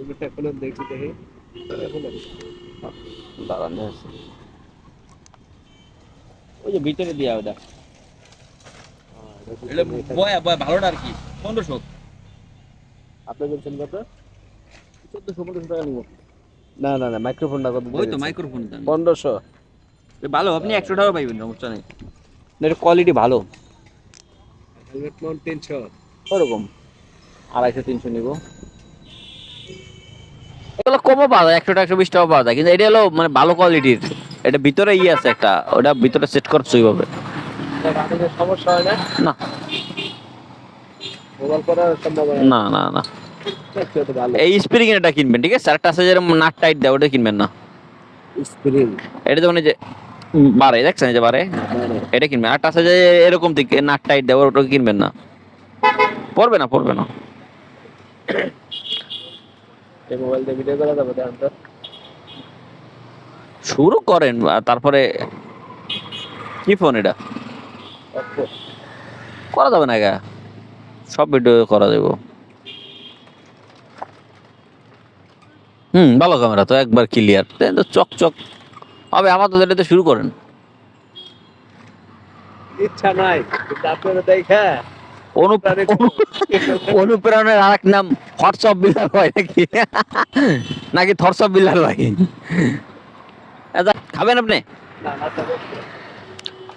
ওটা এখনও দেখি দেখি। দাঁড়ান ওই যে ভিতরে দিয়া ওটা। এটা বয়া বয়া ভালোটা আর কি। পনেরোশো। আপনি বলছেন কত? চোদ্দশো পনেরোশো টাকা নিবো। না না না মাইক্রোফোনটা কত ওই তো মাইক্রোফোন পনেরোশো। ভালো আপনি একশো টাকা পাইবেন সমস্যা নেই। এর কোয়ালিটি ভালো। হেলমেট মাউন্ট তিনশো ওরকম। আড়াইশো তিনশো নিব। এগুলো কমও পাওয়া যায় একশো টাকা একশো বিশ টাকা পাওয়া যায় কিন্তু এটা হলো মানে ভালো কোয়ালিটির এটা ভিতরে ইয়ে আছে একটা ওটা ভিতরে সেট করছে ওইভাবে সমস্যা হয় না। না না না। এই স্প্রিং এটা কিনবেন ঠিক আছে? আরেকটা আছে যেরকম নাট টাইট দেয় ওটা কিনবেন না। স্প্রিং এটা যেমন যে বাড়ে দেখছেন যে বাড়ে এটা কিনবেন। আরেকটা আছে যে এরকম দিকে নাট টাইট দেয় ওটা কিনবেন না। পড়বে না পড়বে না। এই মোবাইল দিয়ে ভিডিও করা যাবে দেখেন তো? শুরু করেন তারপরে কি ফোন এটা? করা যাবে না গা। সব ভিডিও করা যাবে। হুম ভালো ক্যামেরা তো একবার ক্লিয়ার তো চকচক। হবে আমার তো এটাতে শুরু করেন। ইচ্ছা নাই আপনারা দেখা অনুপ্রেরণার আর এক নাম হোয়াটসঅ্যাপ বিলাল হয় নাকি? নাকি বিলাল হয় আচ্ছা, খাবেন আপনি?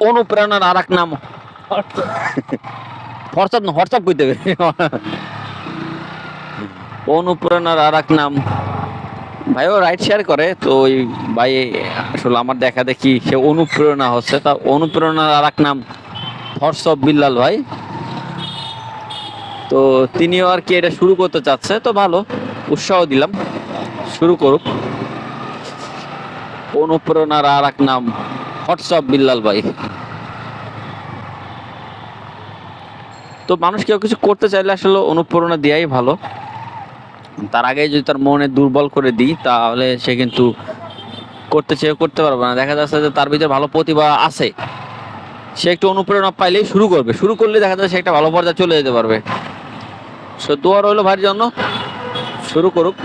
অনুপ্রেরণার আর এক নাম হোয়াটসঅ্যাপ না হোয়াটসঅ্যাপ কই দেবে অনুপ্রেরণার আর এক নাম ভাইও রাইড শেয়ার করে তো ওই ভাই আসলে আমার দেখা দেখি সে অনুপ্রেরণা হচ্ছে। তা অনুপ্রেরণার আর এক নাম হোয়াটসঅ্যাপ বিল্লাল ভাই। তো তিনিও আর কি এটা শুরু করতে চাচ্ছে, তো ভালো, উৎসাহ দিলাম, শুরু করুক। অনুপ্রেরণার আর এক নাম, হোয়াটসঅ্যাপ বিল্লাল ভাই। তো মানুষ কেউ কিছু করতে চাইলে আসলে অনুপ্রেরণা দেওয়াই ভালো। তার আগে যদি তার মনে দুর্বল করে দিই, তাহলে সে কিন্তু করতে চেয়ে করতে পারবে না। দেখা যাচ্ছে যে তার ভিতরে ভালো প্রতিভা আছে। সে একটু অনুপ্রেরণা পাইলেই শুরু করবে। শুরু করলে দেখা যাচ্ছে সে একটা ভালো পর্যায়ে চলে যেতে পারবে। সো দোয়া রইল ভাইয়ের জন্য। শুরু করুক।